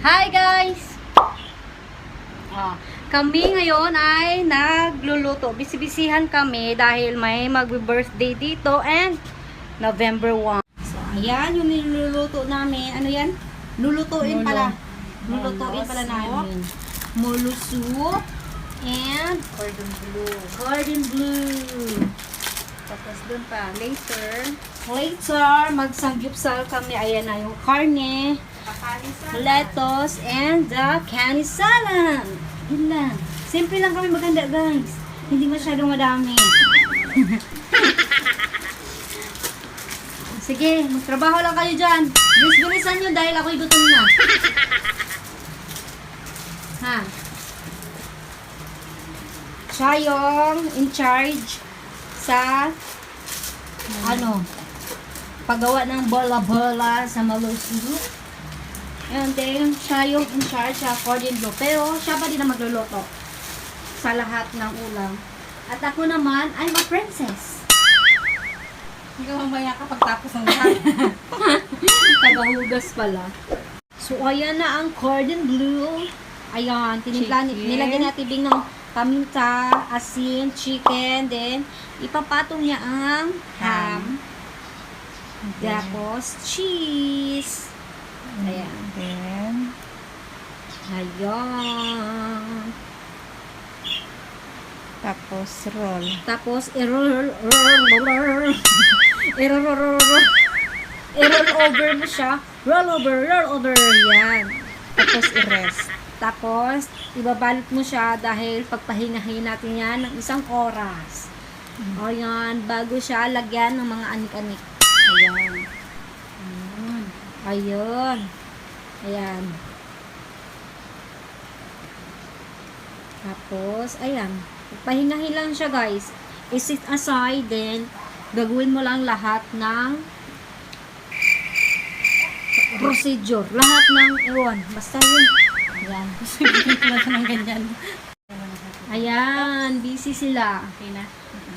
Hi guys! Ah, kami ngayon ay nagluluto. Bisibisihan kami dahil may mag-birthday dito and November 1. So, ayan yung niluluto namin. Ano yan? Lulutuin Molo. pala. Lulutuin pala namin. Molo soup and Cordon bleu. cordon bleu. Tapos dun pa, later, Later, magsangyupsal kami. Ayan na yung karne. Lettuce, and the canisalan. Yun lang. Simple lang kami maganda, guys. Hindi masyadong madami. Sige, magtrabaho lang kayo dyan. Bilis-bilisan nyo dahil ako'y gutom na. Ha? Siya in charge sa ano, paggawa ng bola-bola sa malusulo. And then, siya yung in charge sa cordon bleu. Pero, siya pa din ang magluluto sa lahat ng ulam. At ako naman, I'm a princess. ikaw mamaya kapag tapos ng lahat. Tagahugas pala. So, ayan na ang cordon bleu. Ayan, tinimpla, nilagyan natin bing ng paminta, asin, chicken, then ipapatong niya ang ham. Tapos, cheese. Ayan. Then, Ayan. tapos roll. Tapos, i-roll, roll, roll, i-roll, roll, roll, i-roll over mo siya. Roll over, roll over. Yan. Tapos, i-rest. Tapos, ibabalot mo siya dahil pagpahingahin natin yan ng isang oras. O yan, bago siya lagyan ng mga anik-anik. Ayan. Ayun. Ayan. Tapos, ayan. Pahingahin lang siya, guys. I-sit aside, then, gagawin mo lang lahat ng procedure. Lahat ng, ewan, basta yun. Ayan. Ng ganyan. Ayan, busy sila. Okay na.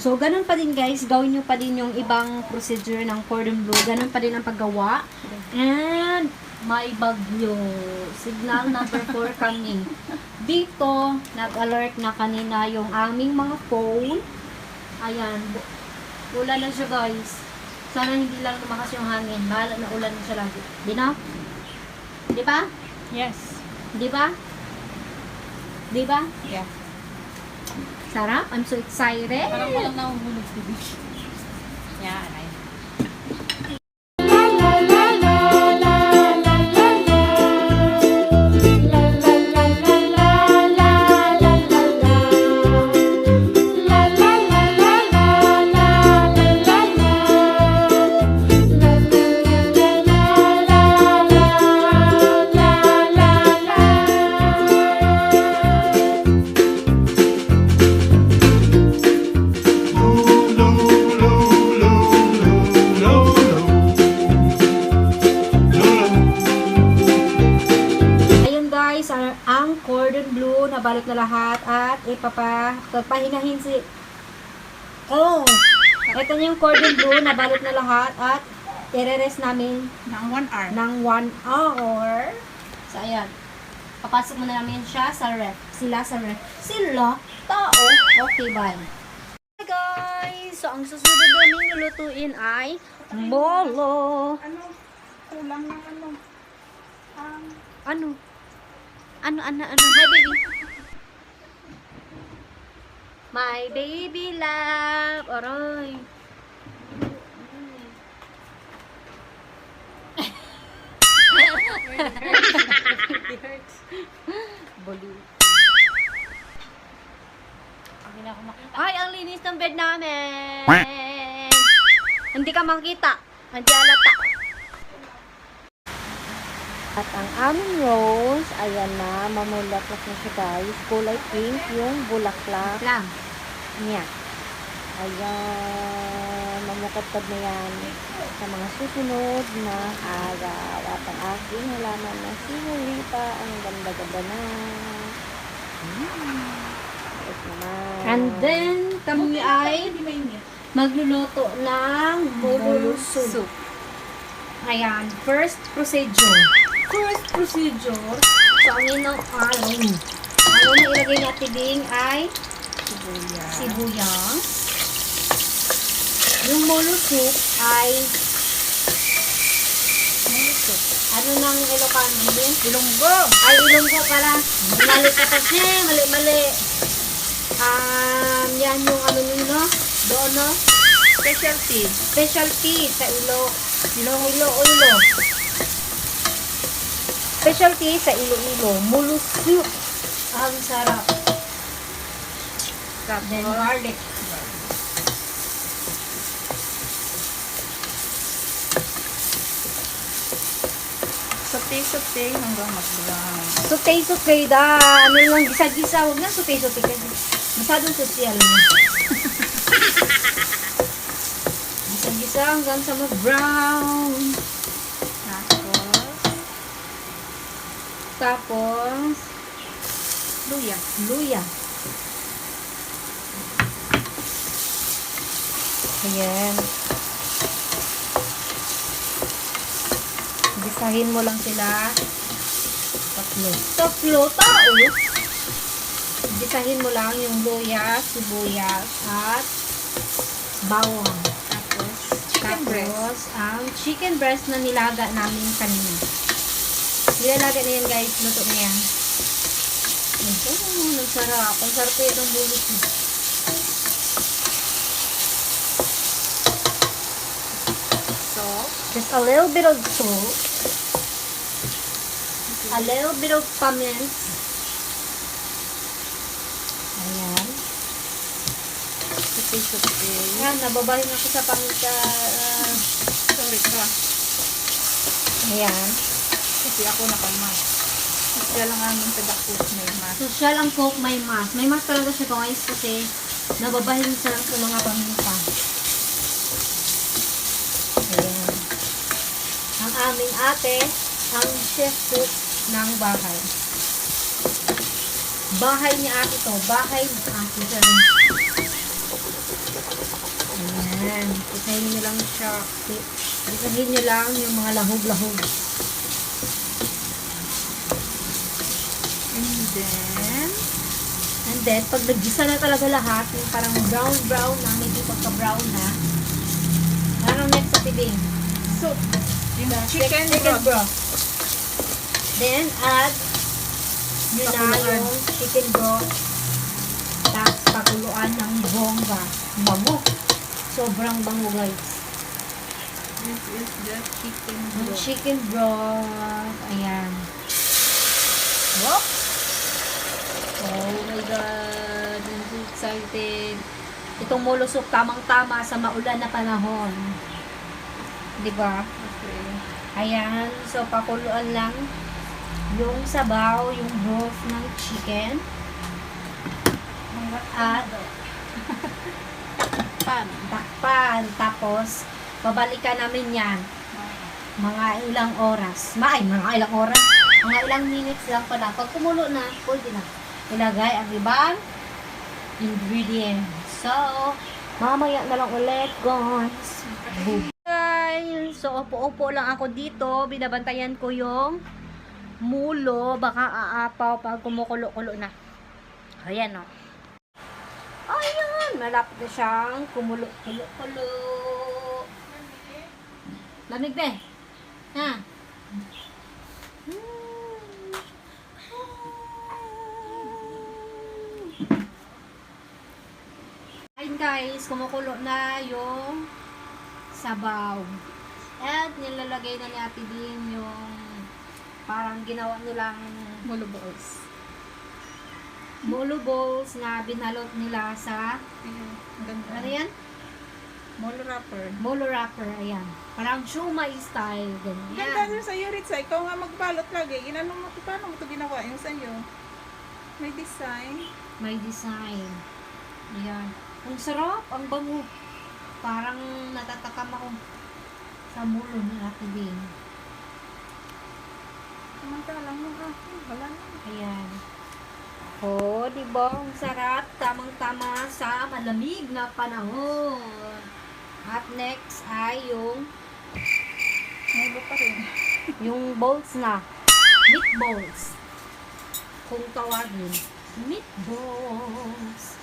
So, ganun pa din guys, gawin nyo pa din yung ibang procedure ng cordon bleu. Ganun pa din ang paggawa. And, may bagyo. Signal number 4 kami. Dito, nag-alert na kanina yung aming mga phone. Ayan. Ulan na siya guys. Sana hindi lang lumakas yung hangin. Bahala na ulan na siya lagi. Di na? Di ba? Yes. Di ba? Di ba? Yeah. Sarap. I'm so excited. Parang walang nahuhulog tubig. Yan. At ipapa papahingahin si Oh! Ito na yung cordon bleu nabalot na lahat at i-rest namin Ng one hour. ng 1 hour. So ayan. Papasok muna namin siya sa ref. Sila sa ref. Sila? Tao? Okay, bye. Hi guys! So ang susunod namin lulutuin ay bolo. Ano? Kulang ng ano? Um, Ano? Ano, ano, ano? Hi, baby. My baby love. Aray. Hindi na ako makita. Ay, ang linis ng bed namin. Hindi ka makita. Hindi alata. At ang aming rose, ayan na, mamulaklak na siya guys. Kulay pink yung bulaklak Lang. Niya. Ayan, mamukadkad na yan sa mga susunod na araw. At ang aking halaman na sinulita, ang ganda-ganda na. Mm. Naman. And then, kami ay magluluto ng bolo soup. Ayan, first procedure. First procedure, so ang inang araw. Ang unang ilagay natin din ay Sibuyas. sibuyas. Yung molo soup ay ano nang Ilocano din? Ilonggo. Ay, ilonggo pala. Mali ka kasi. Mali, mali. Um, yan yung ano nyo, no? Doon, no? Specialty. Specialty sa ilo. Ilo, ilo, ilo. Specialty sa ilo-ilo. Mulu soup. Ang sarap. Then Tapos, garlic. sote-sote hanggang mag-brown. Sutay-sutay da. Ano lang, gisa-gisa. Huwag na sutay-sutay kasi. Masyadong sosyal na. Gisa-gisa hanggang sa mag-brown. Tapos, Tapos, luya. luya. Ayan. Gisahin mo lang sila. Tatlo. Tatlo tao. Gisahin mo lang yung luya, sibuyas, at bawang. Tapos, chicken breast. Tapos, ang chicken breast na nilaga namin kanina. Nilalaga na yan guys. Luto na yan. Ito, ang sarap. Ang sarap kaya ng bulit mo. Salt. Just a little bit of salt. A little bit of paments. Ayan. Ayan, nababahin ako sa pangita. Uh, Sorry ka. ayan. Kasi ako. Kaya lang ang taga-cook may mas. Social ang cook, may mas. May mas talaga siya guys kasi nababahin sa mga paminta. Ayan. Ang aming ate, ang chef cook ng bahay. Bahay ni ate to. Bahay ni ate siya. Ayan. Isahin niyo lang siya. Isahin niyo lang yung mga lahog-lahog. And then, And then, pag nagisa na talaga lahat, yung parang brown-brown na, medyo pagka-brown na, parang next sa tibing. soup. Yung chicken, chicken broth. broth. Then, add yun na yung chicken broth. Tapos, pakuluan ng bongga. Bango. Sobrang bango, guys. This is the chicken Yung broth. chicken broth. Ayan. Whoop! Oh my God. I'm so excited. Itong mulusok tamang-tama sa maulan na panahon. Di ba? Ayan. So, pakuluan lang yung sabaw, yung broth ng chicken. At Pan. takpan. Tapos, babalikan namin yan. Mga ilang oras. Ma, ay, mga ilang oras. Mga ilang minutes lang pala. Pag kumulo na, pwede na. Ilagay ang ibang ingredients. So, mamaya na lang ulit, guys. Guys, so upo-upo lang ako dito. Binabantayan ko yung mulo. Baka aapaw pag kumukulo-kulo na. Ayan, o. Ayan, malapit na siyang kumulo-kulo-kulo. Lamig ba eh? Ha? Ayun guys, kumukulo na yung sabaw. At nilalagay na ni Ate Din yung parang ginawa nilang Mulo balls. molo balls na binalot nila sa Ayun. Ganda. ano yan? Molo wrapper. Molo wrapper, ayan. Parang shumai style, Ganda ganyan. din sa Yuritsa. Ikaw nga magbalot lagi. Ginano mo. Paano mo ito ginawa? Yung sa'yo. May design. May design. Ayan. Ang sarap, ang bango. Parang natatakam ako sa mulo ni Ate Din. Samantalang mo ha. Wala na. Ayan. Oh, di ba? Ang sarap. Tamang-tama sa malamig na panahon. At next ay yung Mulo pa rin. yung bowls na. Meatballs. Kung tawagin. Meatballs.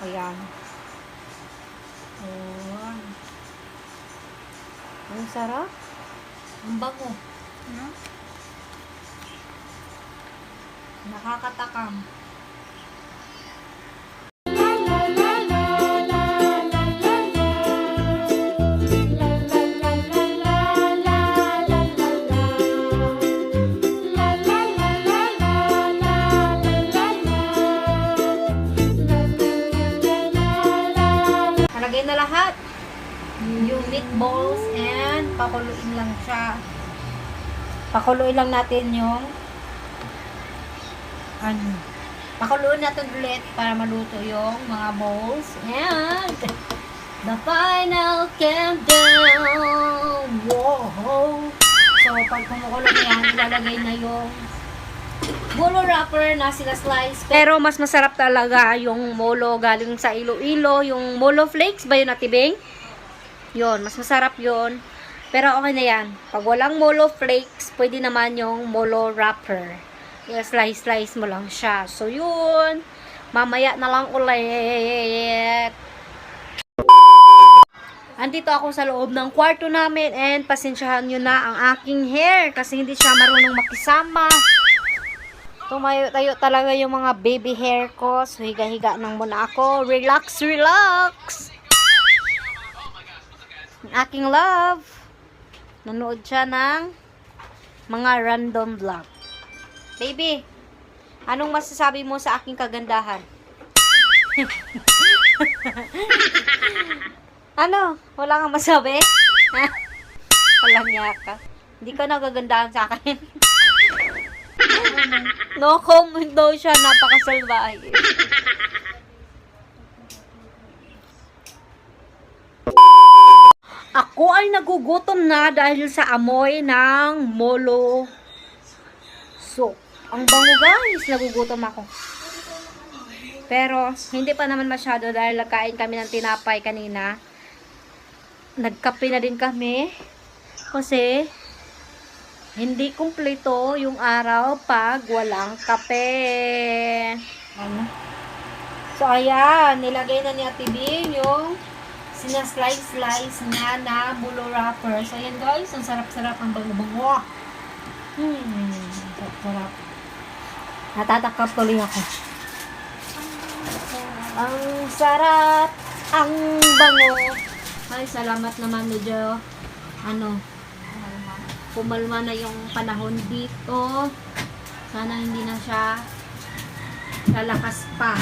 Ayan. Ayan. Ang sarap. Ang bango. No? Nakakatakam. Halagay Meatballs and pakuluin lang siya. Pakuluin lang natin yung ano, pakuluin natin ulit para maluto yung mga bowls. And the final countdown. Wow! So, pag kumukulo na yan, ilalagay na yung molo wrapper na sila slice. Pero mas masarap talaga yung molo galing sa Iloilo. Yung molo flakes ba yun, Atibing? Yun, mas masarap yun. Pero okay na yan. Pag walang molo flakes, pwede naman yung molo wrapper. I-slice-slice mo lang siya. So, yun. Mamaya na lang ulit. Andito ako sa loob ng kwarto namin and pasensyahan nyo na ang aking hair kasi hindi siya marunong makisama. Tumayo-tayo talaga yung mga baby hair ko. So, higa-higa nang muna ako. Relax, relax! Aking love. Nanood siya ng mga random vlog. Baby, anong masasabi mo sa aking kagandahan? ano? Wala kang masabi? Walang niya ka. Hindi ka nagagandahan sa akin. no comment daw siya. Napakasalbahe. Ako ay nagugutom na dahil sa amoy ng molo soup. Ang bango guys, nagugutom ako. Pero, hindi pa naman masyado dahil nagkain kami ng tinapay kanina. Nagkape na din kami. Kasi, hindi kumpleto yung araw pag walang kape. Ano? So, ayan. Nilagay na ni Ate Bing yung sinaslice-slice na na bulo wrapper. So, ayan guys. Ang sarap-sarap. Ang bango-bango. Hmm. Sarap-sarap. Natatakap tuloy ako. Ang sarap. Ang bango. Ay, salamat naman medyo ano, pumalma na yung panahon dito. Sana hindi na siya lalakas pa.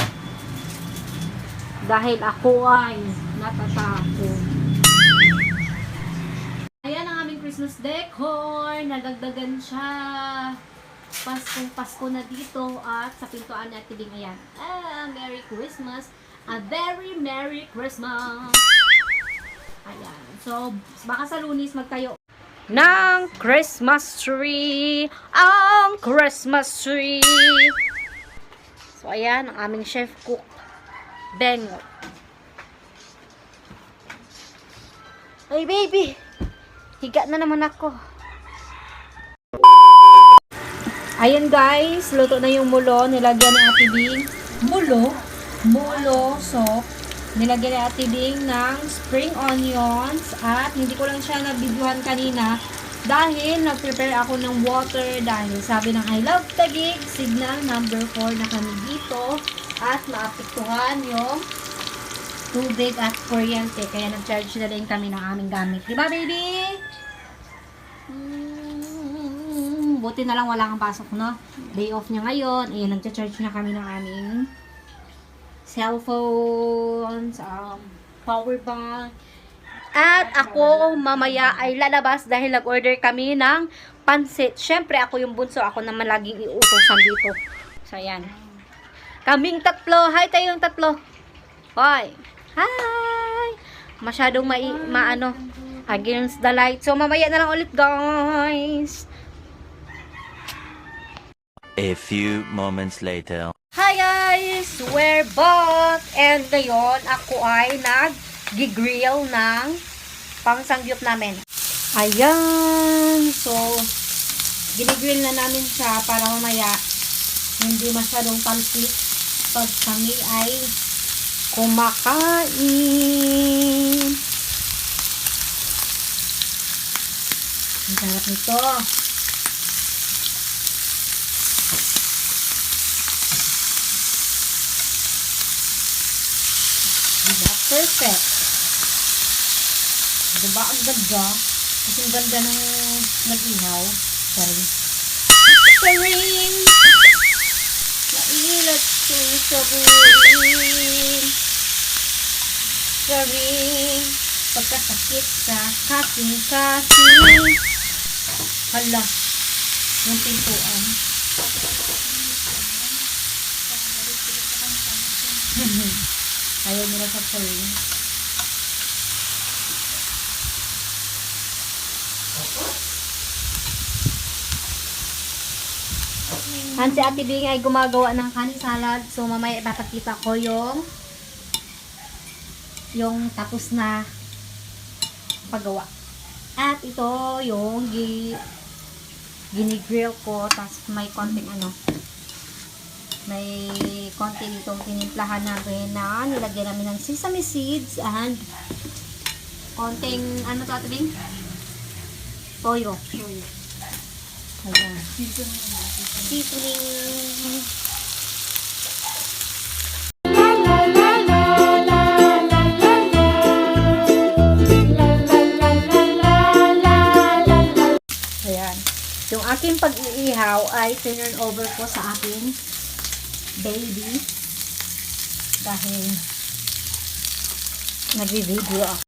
Dahil ako ay natatakot. Ayan ang aming Christmas decor. Nagagdagan siya. Paskong Pasko na dito at sa pintuan natin din ayan. Ah, Merry Christmas. A very Merry Christmas. Ayan. So, baka sa lunis magtayo ng Christmas tree. Ang Christmas tree. So, ayan, ang aming chef cook. Bengo. Ay, baby. Higa na naman ako. Ayan guys, luto na yung mulo. Nilagyan ni Ate Bing. Mulo? Mulo soup. Nilagyan ni Ate Bing ng spring onions. At hindi ko lang siya nabidyohan kanina. Dahil nag-prepare ako ng water. Dahil sabi ng I love Tagig, signal number 4 na kami dito. At maapektuhan yung tubig at kuryente. Kaya nag-charge na rin kami ng aming gamit. Diba baby? Mm, buti na lang wala kang pasok, no? Day off niya ngayon. Eh, nag-charge na kami ng aming cellphones, um, power bank. At ako mamaya ay lalabas dahil nag-order kami ng pansit. Siyempre, ako yung bunso. Ako naman laging iutosan dito. So, ayan. Kaming tatlo. Hi tayong tatlo. Hoy. Hi. Masyadong mai, maano, against the light. So, mamaya na lang ulit, guys. A few moments later. Hi guys! We're back! And ngayon, ako ay nag-grill ng pangsangyup namin. Ayan! So, Ginigrill na namin siya para mamaya hindi masyadong talpik pag kami ay kumakain. Ang sarap nito. Diba? Perfect. Diba? Ang ganda. Kasi ang ganda ng nag-ihaw. Sorry. Saring! Buwin. Saring! Pagkasakit sa kasing-kasing. Hala. Yung pintuan. Ayaw nila sa saring. Han si Ate Bing ay gumagawa ng kanin salad. So mamaya ipapakita ko yung yung tapos na paggawa. At ito yung gi, ginigrill ko. Tapos may konting ano. May konti ditong tinimplahan namin na nilagyan namin ng sesame seeds and konting ano to Ate Bing? Toyo. Toyo. Ayan. Seasoning. Ayan. Yung aking pag-iihaw ay turn over ko sa aking baby. Dahil nag-video ako.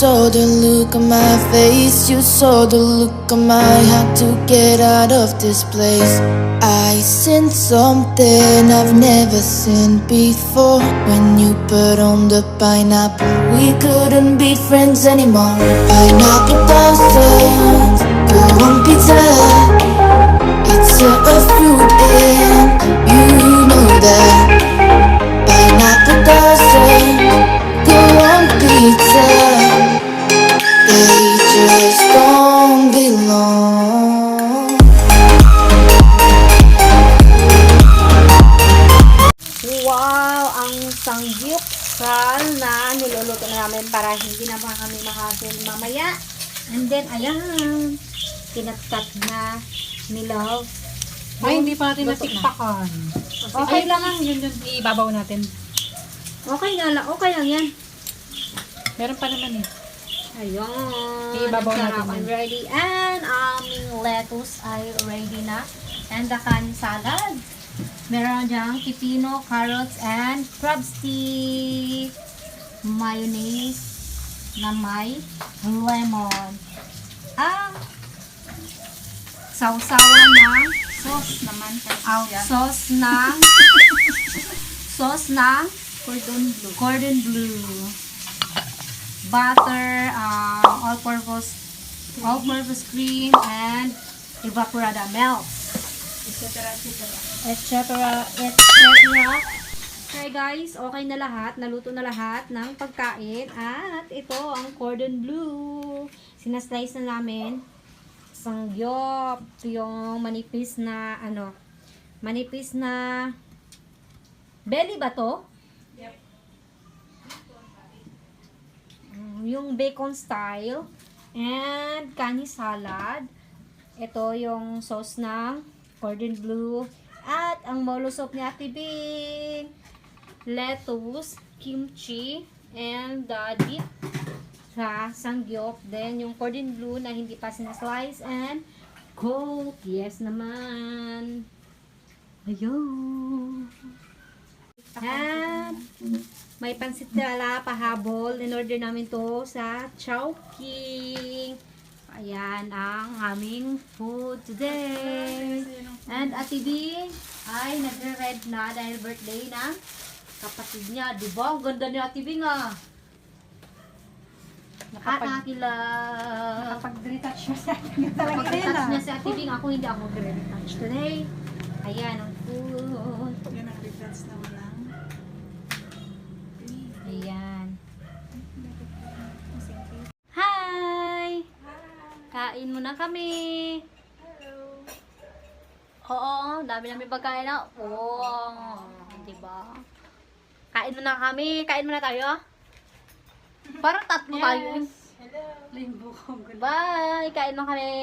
Saw the look on my face. You saw the look on my heart to get out of this place. I seen something I've never seen before. When you put on the pineapple, we couldn't be friends anymore. Pineapple thousand, go on pizza. It's a, fruit and you know that. Pineapple doesn't go on pizza. Sangyupsal na niluluto na namin para hindi na pa kami makasil mamaya. And then, ayan, kinatkat na ni Love. Ay, hindi pa natin natikpakan. Okay lang. ang yun yun, ibabaw natin. Okay nga lang, okay lang yan. Meron pa naman eh. Ayun. Ibabaw natin yan. I'm ready. And aming lettuce ay ready na. And the kanin salad. Meron diyang pipino, carrots, and crab stick. Mayonnaise na may lemon. Ang sausawan ng Sauce naman. out sauce ng sauce ng Cordon bleu. cordon bleu, butter, um, all-purpose, all-purpose cream, and evaporada milk, Etc. etc. etc. etc. Okay guys, okay na lahat, naluto na lahat ng pagkain at ito ang cordon bleu. Sinaslice na namin sangyop, yung manipis na ano, manipis na belly ba to? Mm, yung bacon style and kani salad. Ito yung sauce ng cordon bleu at ang molo soup ni Ate Bing. Lettuce, kimchi, and the dip sa sangyup. Then, yung cordon bleu na hindi pa sinaslice. And, coke. Yes naman. Ayun. And, may pansit tala pahabol. In-order namin to sa Chowking. Ayan ang aming food today. And Ate B ay nagre-red na dahil birthday ng kapatid niya. Di ba? Ang ganda ni Ate B nga. Nakakakila. Nakapag-retouch siya sa akin. Nakapag-retouch niya si Ate Bing. Ako hindi ako magre-retouch today. Ayan ang food. Yan ang reference na walang. Ayan. Kain muna kami. Oo, dami namin pagkain na. Oo, diba? Kain muna kami. Kain muna tayo. Parang tatlo tayo. Limbo ko. Bye! Kain mo kami.